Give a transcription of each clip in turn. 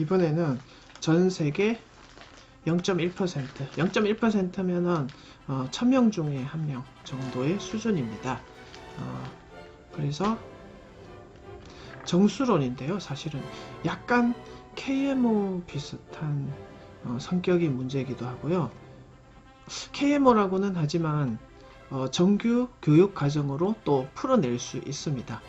이번에는 전 세계 0.1% 0.1%면은 어, 1000명 중에 한 명 정도의 수준입니다. 어, 그래서 정수론인데요. 사실은 약간 KMO 비슷한 어, 성격이 문제이기도 하고요. KMO라고는 하지만 어, 정규 교육 과정으로 또 풀어낼 수 있습니다.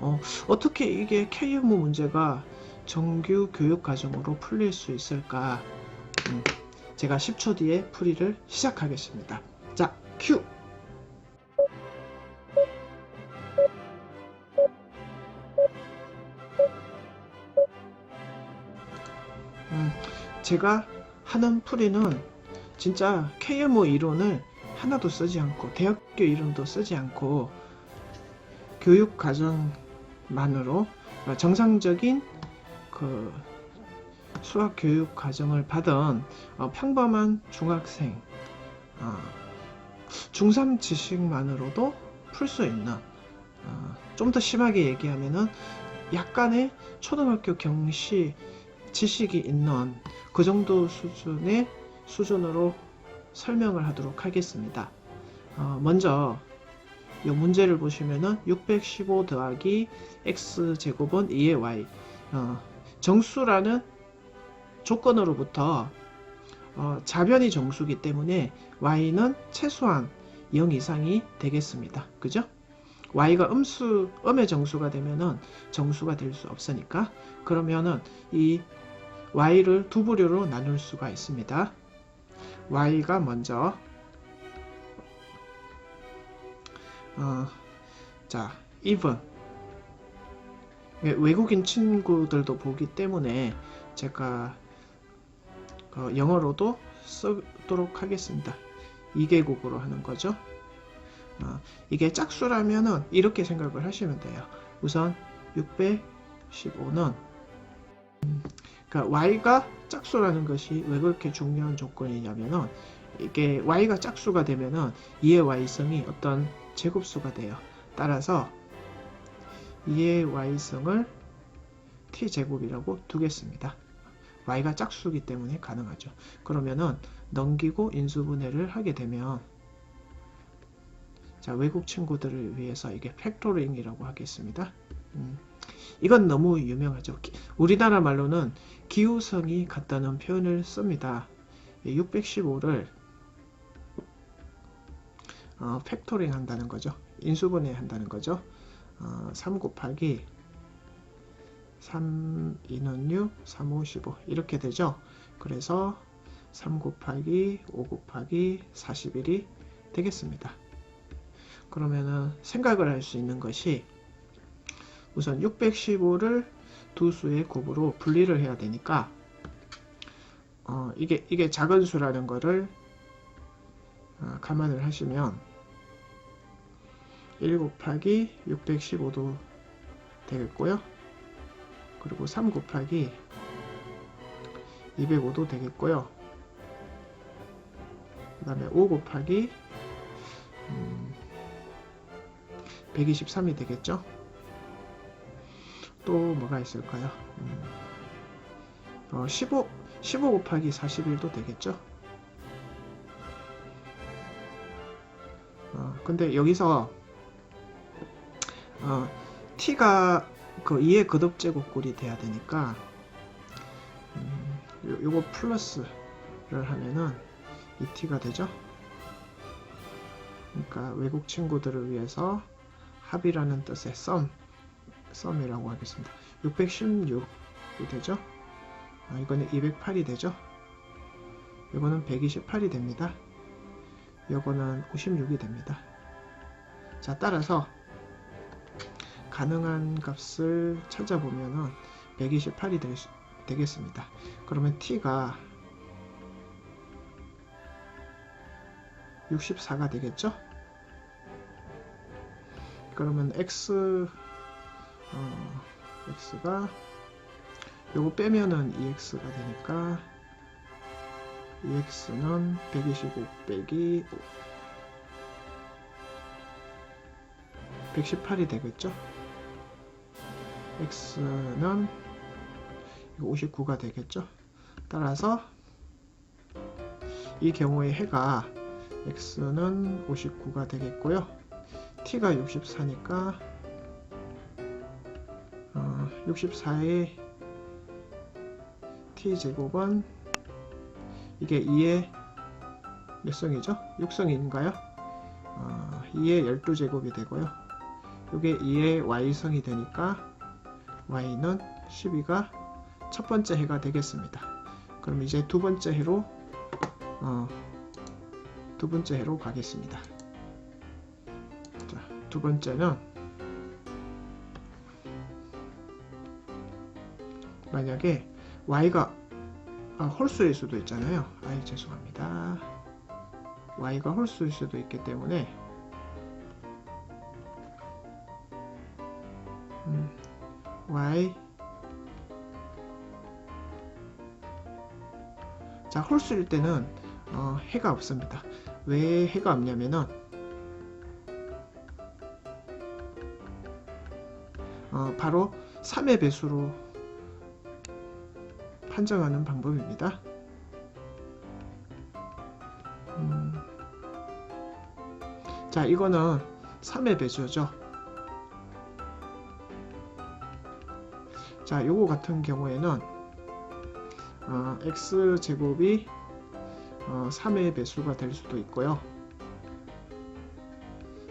어, 어떻게 이게 KMO 문제가 정규 교육 과정으로 풀릴 수 있을까? 음, 제가 10초 뒤에 풀이를 시작하겠습니다. 자, 큐! 음, 제가 하는 풀이는 진짜 KMO 이론을 하나도 쓰지 않고 대학교 이론도 쓰지 않고 교육 과정만으로 정상적인 그 수학 교육 과정을 받은 어, 평범한 중학생 어, 중3 지식만으로도 풀 수 있는 어, 좀더 심하게 얘기하면은 약간의 초등학교 경시 지식이 있는 그 정도 수준의 수준으로 설명을 하도록 하겠습니다. 어, 먼저 이 문제를 보시면은 615 더하기 x 제곱은 2의 y 어, 정수라는 조건으로부터 어, 자변이 정수기 때문에 y는 최소한 0 이상이 되겠습니다. 그죠? y가 음수 음의 정수가 되면은 정수가 될 수 없으니까 그러면은 이 y를 두 부류로 나눌 수가 있습니다. y가 먼저 어, 자 even 예, 외국인 친구들도 보기 때문에 제가 어, 영어로도 쓰도록 하겠습니다. 2개국으로 하는 거죠. 어, 이게 짝수라면은 이렇게 생각을 하시면 돼요. 우선 615는 음, 그러니까 y가 짝수라는 것이 왜 그렇게 중요한 조건이냐면은 이게 y가 짝수가 되면은 2의 y성이 어떤 제곱수가 돼요. 따라서 2의 y성을 t 제곱이라고 두겠습니다. y가 짝수기 때문에 가능하죠. 그러면은 넘기고 인수분해를 하게 되면 자 외국 친구들을 위해서 이게 팩토링이라고 하겠습니다. 음, 이건 너무 유명하죠. 기- 우리나라 말로는 기후성이 같다는 표현을 씁니다. 615를 어, 팩토링 한다는 거죠. 인수분해 한다는 거죠. 어, 3 곱하기 3, 2는 6, 3, 5, 15 이렇게 되죠. 그래서 3 곱하기 5 곱하기 41이 되겠습니다. 그러면은 생각을 할 수 있는 것이 우선 615를 두 수의 곱으로 분리를 해야 되니까 어, 이게 이게 작은 수라는 거를 어, 감안을 하시면 1 곱하기 615도 되겠고요. 그리고 3 곱하기 205도 되겠고요. 그 다음에 5 곱하기 음, 123이 되겠죠. 또 뭐가 있을까요? 음, 어, 15, 15 곱하기 41도 되겠죠. 어, 근데 여기서 어, t가 그 2의 거듭제곱꼴이 돼야 되니까 음, 요, 요거 플러스를 하면은 2t가 되죠. 그러니까 외국 친구들을 위해서 합이라는 뜻의 썸, 썸이라고 하겠습니다. 616이 되죠. 아, 이거는 208이 되죠. 이거는 128이 됩니다. 이거는 56이 됩니다. 자, 따라서 가능한 값을 찾아보면은 128이 될 수, 되겠습니다. 그러면 t가 64가 되겠죠? 그러면 x 어, x가 요거 빼면은 2x가 되니까 2x는 125 빼기 118이 되겠죠? X는 이거 59가 되겠죠. 따라서 이 경우에 해가 x는 59가 되겠고요. t가 64니까 어, 64의 t 제곱은 이게 2의 몇 성이죠? 6성인가요? 어, 2의 12제곱이 되고요. 이게 2의 y성이 되니까 y는 12가 첫 번째 해가 되겠습니다. 그럼 이제 두 번째 해로 어, 두 번째 해로 가겠습니다. 자, 두 번째는 만약에 y가 아, 홀수일 수도 있잖아요. 아이 죄송합니다. y가 홀수일 수도 있기 때문에 y 자 홀수일 때는 어, 해가 없습니다. 왜 해가 없냐면은 어, 바로 3의 배수로 판정하는 방법입니다. 음, 자 이거는 3의 배수죠. 자 요거 같은 경우에는 어, x 제곱이 어, 3의 배수가 될 수도 있고요.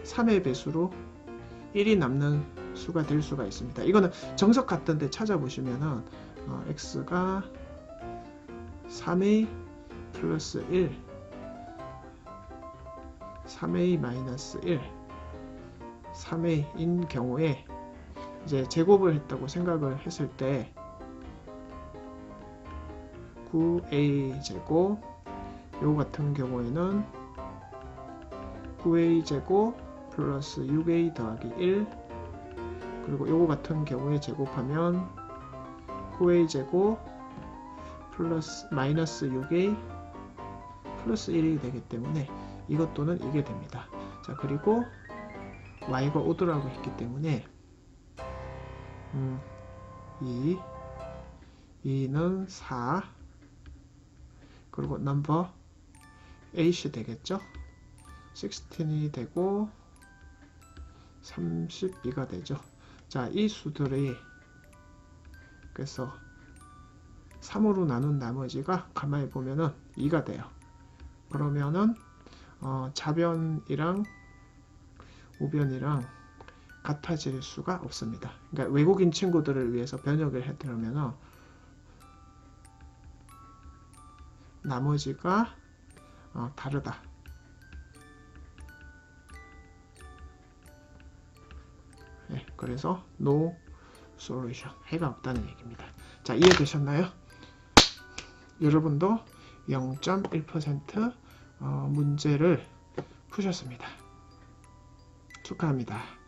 3의 배수로 1이 남는 수가 될 수가 있습니다. 이거는 정석 같던데 찾아보시면은 어, x가 3a 플러스 1 3a 마이너스 1 3a인 경우에 이제 제곱을 했다고 생각을 했을 때 9a 제곱 요 같은 경우에는 9a 제곱 플러스 6a 더하기 1 그리고 요거 같은 경우에 제곱하면 9a 제곱 플러스 마이너스 6a 플러스 1이 되기 때문에 이것 또는 이게 됩니다. 자 그리고 y가 5더라고 했기 때문에 음, 2 2는 4 그리고 넘버 8이 되겠죠? 16이 되고 32가 되죠. 자 이 수들이 그래서 3으로 나눈 나머지가 가만히 보면은 2가 돼요. 그러면은 어, 자변이랑 우변이랑 같아질 수가 없습니다. 그러니까 외국인 친구들을 위해서 번역을 해드리면 나머지가 어, 다르다. 네, 그래서 no solution 해가 없다는 얘기입니다. 자 이해되셨나요? 여러분도 0.1% 어, 문제를 푸셨습니다. 축하합니다.